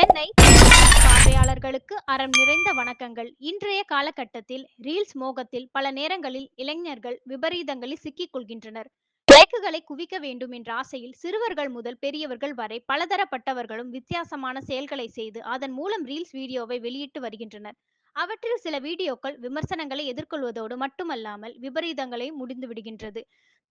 சென்னை பார்வையாளர்களுக்கு அறம் நிறைந்த வணக்கங்கள். இன்றைய காலகட்டத்தில் ரீல்ஸ் மோகத்தில் பல நேரங்களில் இளைஞர்கள் விபரீதங்களில் சிக்கிக் கொள்கின்றனர். லைக்குகளை குவிக்க வேண்டும் என்ற ஆசையில் சிறுவர்கள் முதல் பெரியவர்கள் வரை பலதரப்பட்டவர்களும் வித்தியாசமான செயல்களை செய்து அதன் மூலம் ரீல்ஸ் வீடியோவை வெளியிட்டு வருகின்றனர். அவற்றில் சில வீடியோக்கள் விமர்சனங்களை எதிர்கொள்வதோடு மட்டுமல்லாமல் விபரீதங்களை முடிந்து விடுகின்றது.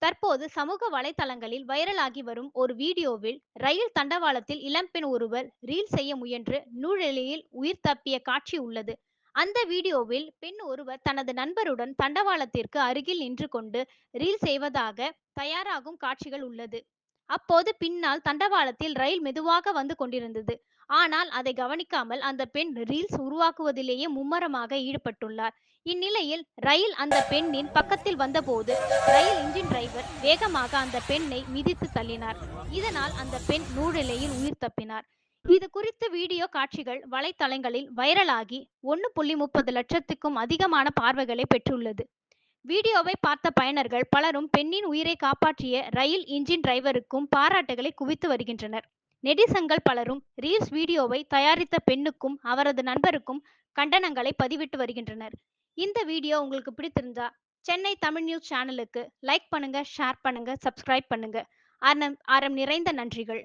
தற்போது சமூக வலைதளங்களில் வைரலாகி வரும் ஒரு வீடியோவில் ரயில் தண்டவாளத்தில் இளம்பெண் ஒருவர் ரீல் செய்ய முயன்று நூழலில் உயிர் தப்பிய காட்சி உள்ளது. அந்த வீடியோவில் பெண் ஒருவர் தனது நண்பருடன் தண்டவாளத்திற்கு அருகில் நின்று கொண்டு ரீல் செய்வதாக தயாராகும் காட்சிகள் உள்ளது. அப்போது பின்னால் தண்டவாளத்தில் ரயில் மெதுவாக வந்து கொண்டிருந்தது. ஆனால் அதை கவனிக்காமல் அந்த பெண் ரீல்ஸ் உருவாக்குவதிலேயே மும்மரமாக ஈடுபட்டுள்ளார். இந்நிலையில் ரயில் அந்த பெண்ணின் பக்கத்தில் வந்தபோது ரயில் இன்ஜின் டிரைவர் வேகமாக அந்த பெண்ணை மிதித்து தள்ளினார். இதனால் அந்த பெண் நூழிலையில் உயிர் தப்பினார். இது குறித்த வீடியோ காட்சிகள் வலைத்தளங்களில் வைரலாகி ஒன்று புள்ளி முப்பது லட்சத்துக்கும் அதிகமான பார்வைகளை பெற்றுள்ளது. வீடியோவை பார்த்த பயனர்கள் பலரும் பெண்ணின் உயிரை காப்பாற்றிய ரயில் இன்ஜின் டிரைவருக்கும் பாராட்டுகளை குவித்து வருகின்றனர். நெடிசங்கள் பலரும் ரீல்ஸ் வீடியோவை தயாரித்த பெண்ணுக்கும் அவரது நண்பருக்கும் கண்டனங்களை பதிவிட்டு வருகின்றனர். இந்த வீடியோ உங்களுக்கு பிடித்திருந்தா சென்னை தமிழ் நியூஸ் சேனலுக்கு லைக் பண்ணுங்க ஷேர் பண்ணுங்க சப்ஸ்கிரைப் பண்ணுங்க. ஆரம் ஆரம் நிறைந்த நன்றிகள்.